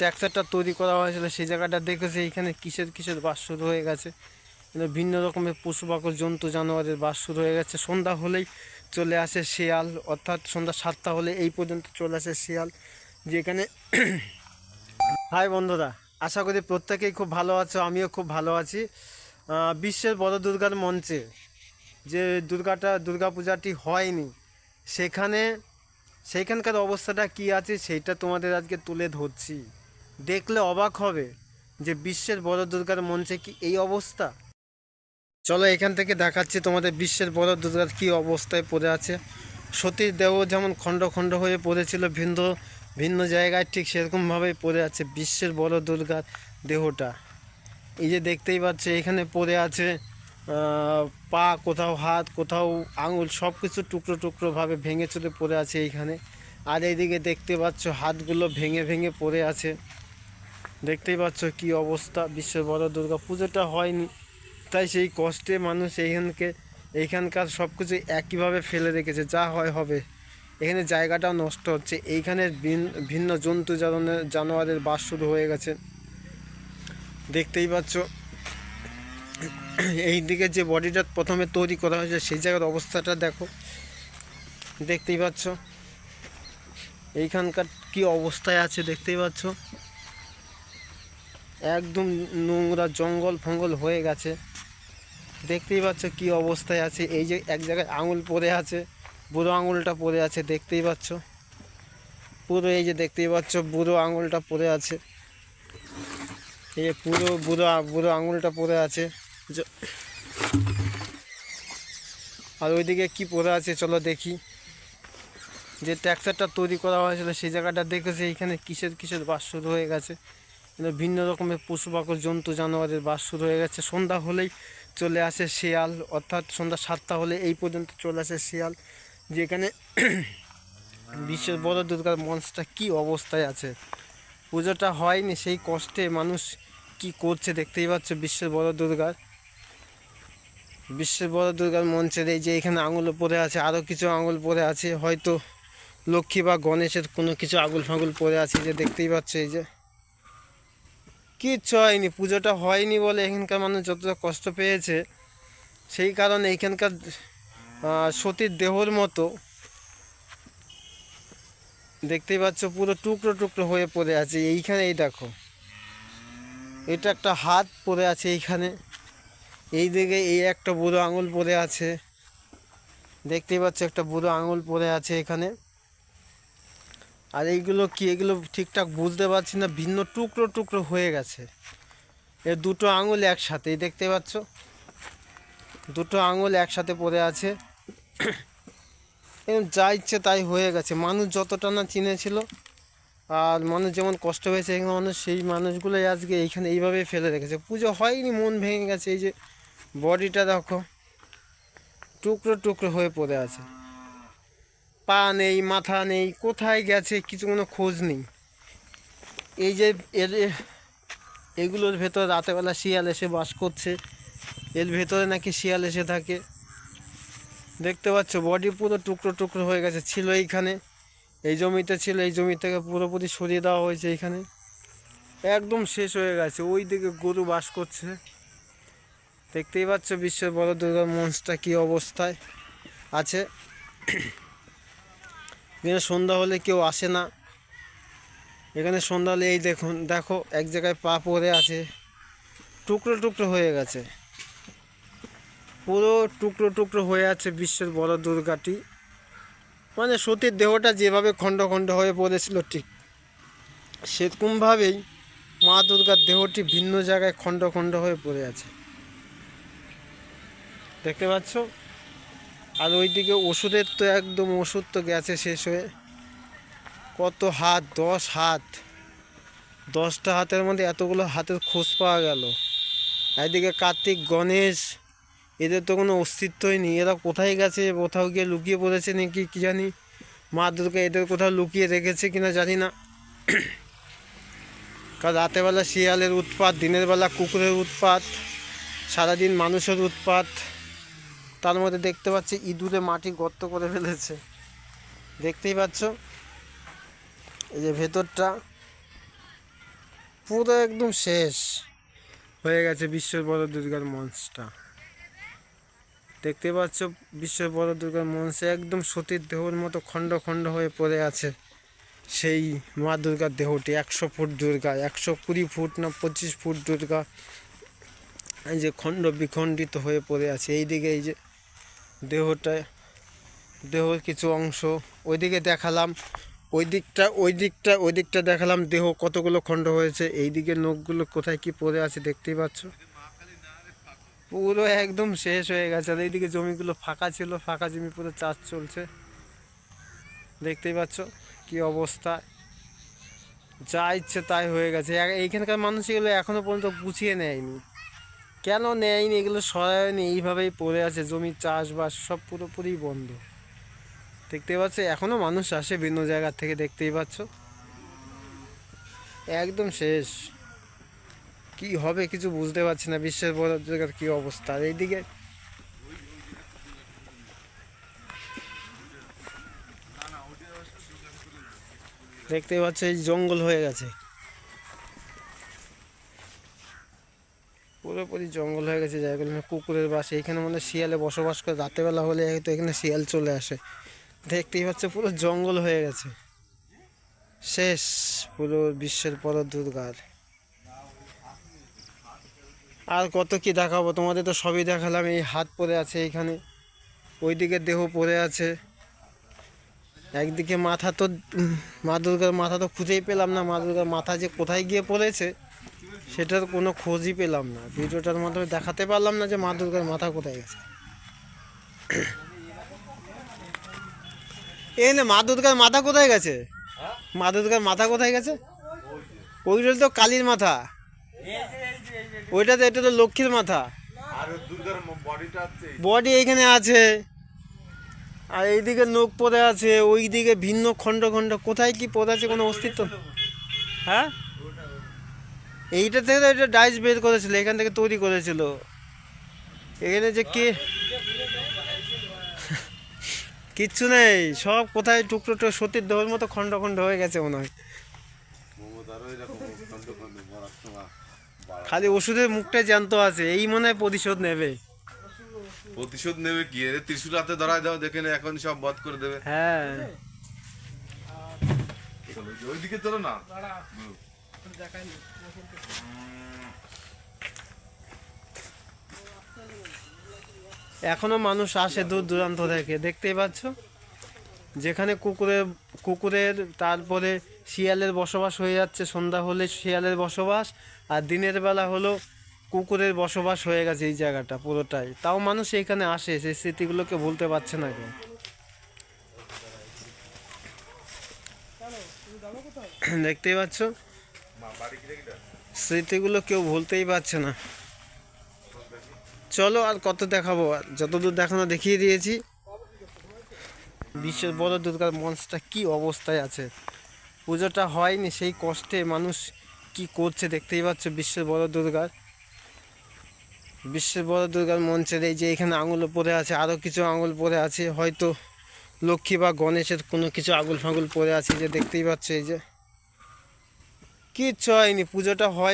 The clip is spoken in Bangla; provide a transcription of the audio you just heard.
ট্যাক্সারটা তৈরি করা হয়েছিল, সেই জায়গাটা দেখেছে, এইখানে কিসের কিসের বাস শুরু হয়ে গেছে। ভিন্ন রকমের পশু পাখি, জন্তু, জানোয়ারের বাস শুরু হয়ে গেছে। সন্ধ্যা হলেই চলে আসে শিয়াল, অর্থাৎ সন্ধ্যা সাতটা হলে এই পর্যন্ত চলে আসে শিয়াল, যেখানে হাই বন্ধুরা, আশা করি প্রত্যেকেই খুব ভালো আছো, আমিও খুব ভালো আছি। বিশ্বের বড় দুর্গার মঞ্চে যে দুর্গাটা, দুর্গাপূজাটি হয়নি, সেখানে সেইখানকার অবস্থাটা কি আছে সেইটা তোমাদের আজকে তুলে ধরছি। দেখলে অবাক হবে যে বিশ্বের বড় দুর্গার মঞ্চে কি এই অবস্থা। চলো এখান থেকে দেখাচ্ছি তোমাদের বিশ্বের বড় দুর্গার কি অবস্থায় পড়ে আছে। সতীর দেহ যেমন খণ্ড খণ্ড হয়ে পড়েছিল, ভিন্ন ভিন্ন জায়গায় ঠিক সেরকমভাবেই পড়ে আছে বিশ্বের বড় দুর্গার দেহটা। এই যে দেখতেই পাচ্ছ, এখানে পড়ে আছে পা কোথাও হাত কোথাও আঙুল সব কিছু টুকরো টুকরোভাবে ভেঙে চলে পড়ে আছে এইখানে। আর এইদিকে দেখতে পাচ্ছ, হাতগুলো ভেঙে ভেঙে পড়ে আছে। দেখতেই পাচ্ছ কি অবস্থা, বিশ্বের বড় দুর্গা পুজোটা হয়নি। তাই সেই কষ্টে মানুষ এইখানকে, এইখানকার সব কিছু একইভাবে ফেলে রেখেছে, যা হয় হবে। এখানে জায়গাটাও নষ্ট হচ্ছে। এইখানে ভিন- ভিন্ন জন্তু জানোয়ারের বাস শুরু হয়ে গেছে। দেখতেই পাচ্ছ এই দিকে যে বডিটা প্রথমে তৈরি করা হয়েছে, সেই জায়গার অবস্থাটা দেখো। দেখতেই পাচ্ছ, এইখানকার কি অবস্থায় আছে দেখতেই পাচ্ছ। একদম নোংরা জঙ্গল ফঙ্গল হয়ে গেছে। দেখতেই পাচ্ছ কি অবস্থায় আছে। এই যে এক জায়গায় আঙুল পড়ে আছে, বুড়ো আঙুলটা পড়ে আছে, দেখতেই পাচ্ছ। পুরো এই যে দেখতেই পাচ্ছ, বুড়ো আঙুলটা পড়ে আছে। এই যে পুরো বুড়ো বুড়ো আঙুলটা পড়ে আছে। আর ওইদিকে কি পড়ে আছে চলো দেখি। যে ট্যাক্সারটা তৈরি করা হয়েছিল, সেই জায়গাটা দেখেছে? এইখানে কিসের কিসের বাস শুরু হয়ে গেছে। ভিন্ন রকমের পশু পাখি, জন্তু, জানোয়ারের বাস শুরু হয়ে গেছে। সন্ধ্যা হলেই চলে আসে শিয়াল, অর্থাৎ সন্ধ্যা সাতটা হলে এই পর্যন্ত চলে আসে শিয়াল, যেখানে বিশ্বের বড় দুর্গার মঞ্চটা কি অবস্থায় আছে? পুজোটা হয়নি, সেই কষ্টে মানুষ কি করছে দেখতেই পাচ্ছ বিশ্বের বড় দুর্গার। বিশ্বের বড় দুর্গার মঞ্চের এই যে এখানে আঙুল পরে আছে আরও কিছু আঙুল পরে আছে, হয়তো লক্ষ্মী বা গণেশের কোনো কিছু আঙুল ফাঙুল পরে আছে, যে দেখতেই পাচ্ছ এই যে। কিচ্ছু হয়নি, পুজোটা হয়নি বলে এখানকার মানুষ যতটা কষ্ট পেয়েছে। সেই কারণে এখানকার সতীর দেহর মতো। দেখতেই পাচ্ছ পুরো টুকরো টুকরো হয়ে পড়ে আছে, এইখানে এই দেখো। এটা একটা হাত পড়ে আছে এইখানে। এই দিকে এই একটা বুড়ো আঙুল পড়ে আছে। দেখতেই পাচ্ছ একটা বুড়ো আঙুল পড়ে আছে এখানে। আর এইগুলো কি, এগুলো ঠিকঠাক বুঝতে পারছি না, ভিন্ন টুকরো টুকরো হয়ে গেছে। এর দুটো আঙুল একসাথেই দেখতে পাচ্ছ? দুটো আঙুল একসাথে পড়ে আছে। এরকম যা ইচ্ছে তাই হয়ে গেছে। মানুষ যতটা না চিনেছিল, আর মানুষ যেমন কষ্ট হয়েছে এখানে মানুষ, সেই মানুষগুলোই আজকে এইখানে এইভাবে ফেলে রেখেছে। পুজো হয়নি, মন ভেঙে গেছে, এই যে বডিটা দেখো, টুকরো টুকরো হয়ে পড়ে আছে। পা নেই, মাথা নেই, কোথায় গেছে কিছু কোনো খোঁজ নেই। এই যে এর এগুলোর ভেতর রাতেবেলা শিয়াল এসে বাস করছে। এর ভেতরে নাকি শিয়াল এসে থাকে। দেখতে পাচ্ছ বডি পুরো টুকরো টুকরো হয়ে গেছে। ছিল এইখানে। এই জমিতে ছিল, এই জমি থেকে পুরোপুরি সরিয়ে দেওয়া হয়েছে এইখানে। একদম শেষ হয়ে গেছে। ওই দিকে গরু বাস করছে। দেখতেই পাচ্ছ, বিশ্বের বড় দুর্গা মঞ্চটা কী অবস্থায় আছে। এখানে সন্ধ্যা হলে কেউ আসে না। এখানে সন্ধ্যা হলে এই দেখুন, দেখো এক জায়গায় পা পড়ে আছে, টুকরো টুকরো হয়ে গেছে। পুরো টুকরো টুকরো হয়ে আছে বিশ্বের বড় দুর্গাটি। মানে সতীর দেহটা যেভাবে খণ্ড খণ্ড হয়ে পড়েছিল ঠিক সেরকমভাবেই মা দুর্গার দেহটি ভিন্ন জায়গায় খণ্ড খণ্ড হয়ে পড়ে আছে। দেখতে পাচ্ছ? আর ওইদিকে ওষুধের তো একদম ওষুধ তো গেছে শেষ হয়ে। কত হাত? দশ হাত। দশটা হাতের মধ্যে এতগুলো হাতের খোঁজ পাওয়া গেল। একদিকে কার্তিক, গণেশ, এদের তো কোনো অস্তিত্বই নেই। এরা কোথায় গেছে? কোথাও গিয়ে লুকিয়ে পড়েছে নাকি কি জানি? মা দুর্গা এদের কোথাও লুকিয়ে রেখেছে কিনা জানি না। কারণ রাতেরবেলা শিয়ালের উৎপাত, দিনের বেলা কুকুরের উৎপাত, সারাদিন মানুষের উৎপাত। তার মধ্যে দেখতে পাচ্ছি ইঁদুরে মাটি গর্ত করে ফেলেছে। দেখতেই পাচ্ছ? এই যে ভেতরটা পুরো একদম শেষ হয়ে গেছে বিশ্বের বড় দুর্গার মঞ্চটা। দেখতে পাচ্ছ? বিশ্বের বড় দুর্গার মঞ্চে একদম সতীর দেহর মতো খণ্ড খণ্ড হয়ে পড়ে আছে সেই মা দুর্গার দেহটি। একশো ফুট দুর্গা, একশো কুড়ি ফুট না পঁচিশ ফুট দুর্গা এই যে খণ্ড বিখণ্ডিত হয়ে পড়ে আছে। এইদিকে এই যে দেহটা, দেহর কিছু অংশ। ওইদিকে দেখালাম ওই দিকটা ওই দিকটা ওই দিকটা দেখালাম দেহ কতগুলো খণ্ড হয়েছে। এই দিকে নখগুলো কোথায় কি পড়ে আছে দেখতেই পাচ্ছ? পুরো একদম শেষ হয়ে গেছে। আর এইদিকে জমিগুলো ফাঁকা ছিল, ফাঁকা জমি পুরো চাষ চলছে। দেখতেই পাচ্ছ কি অবস্থা। যা ইচ্ছে তাই হয়ে গেছে। এইখানকার মানুষ এগুলো এখনও পর্যন্ত গুছিয়ে নেয়নি। কেন নেয়নি? এগুলো সরায়নি, এইভাবেই পড়ে আছে জমি চাষবাস সব পুরোপুরি বন্ধ। দেখতে পাচ্ছ, এখনও মানুষ আসে ভিন্ন জায়গা থেকে, দেখতেই পাচ্ছ। একদম শেষ। কি হবে কিছু বুঝতে পারছি না, বিশ্বের বড় জায়গার কি অবস্থা। আর এইদিকে দেখতে পাচ্ছ, এই জঙ্গল হয়ে গেছে। পুরোপুরি জঙ্গল হয়ে গেছে জায়গাগুলো কুকুরের বাস। এইখানে মানে শিয়ালে বসবাস করে, রাতেবেলা হলে হয়তো এখানে শিয়াল চলে আসে। দেখতেই পাচ্ছ, পুরো জঙ্গল হয়ে গেছে। শেষ, পুরো বিশ্বের পর দুর্গার আর কত কি দেখাবো, তোমাদের তো সবই দেখালাম। এই হাত পরে আছে এইখানে, ওইদিকে দেহ পড়ে আছে। একদিকে মাথা তো, মা দুর্গার মাথা তো খুঁজেই পেলাম না, মা দুর্গার মাথা যে কোথায় গিয়ে পড়েছে সেটার কোনো খোঁজই পেলাম না। ভিডিওটার মাধ্যমে দেখাতে পারলাম না যে মা দুর্গার মাথা কোথায় গেছে। এই না মা দুর্গার মাথা কোথায় গেছে? মা দুর্গার মাথা কোথায় গেছে? ওইটা তো কালীর মাথা। ওইটা তো এটা তো লক্ষ্মীর মাথা। বডি এখানে আছে। আর এইদিকে নখ পড়ে আছে ওইদিকে ভিন্ন খণ্ড খণ্ড। কোথায় কি পড়ে আছে কোনো অস্তিত্ব? হ্যাঁ? এইটা থেকে এটা ডাইস বের করেছিল এখান থেকে তৈরি করেছিল। এখানে যে কে? কিচ্ছু নেই সব কোথায় টুকরো টুকরো সতীর দেহের মতো খণ্ড খণ্ড হয়ে গেছে মনে হয়। খালি ওষুধের মুখটাই জ্যান্ত আছে এই মনে হয় প্রতিশোধ নেবে। প্রতিশোধ নেবে কি? এর ত্রিশুল হাতে ধরায় দাও দেখে নে এখন সব বধ করে দেবে। হ্যাঁ। ওইদিকে চলো না। এখনও মানুষ আসে দূর দূরান্ত থেকে দেখতেই পাচ্ছ? যেখানে কুকুরের কুকুরের তারপরে শিয়ালের বসবাস হয়ে যাচ্ছে সন্ধ্যা হলে শিয়ালের বসবাস আর দিনের বেলা হলো কুকুরের বসবাস হয়ে গেছে এই জায়গাটা পুরোটাই। তাও মানুষ এখানে আসে সেই স্মৃতিগুলোকে ভুলতে পারছে না কেউ। দেখতেই পাচ্ছ? স্মৃতিগুলো কেউ ভুলতেই পারছে না। চলো আর কত দেখাবো, আর যতদূর দেখানো দেখিয়ে দিয়েছি। বিশ্বের বড় দুর্গার মঞ্চটা কি অবস্থায় আছে? পুজোটা হয়নি, সেই কষ্টে মানুষ কি করছে দেখতেই পাচ্ছ বিশ্বের বড় দুর্গার। বিশ্বের বড় দুর্গার মঞ্চের এই যে এখানে আঙুল পরে আছে আরও কিছু আঙুল পরে আছে, হয়তো লক্ষ্মী বা গণেশের কোনো কিছু আঙুল ফাঙুল পরে আছে যে দেখতেই পাচ্ছ এই যে। কিচ্ছু হয়নি পুজোটা হয়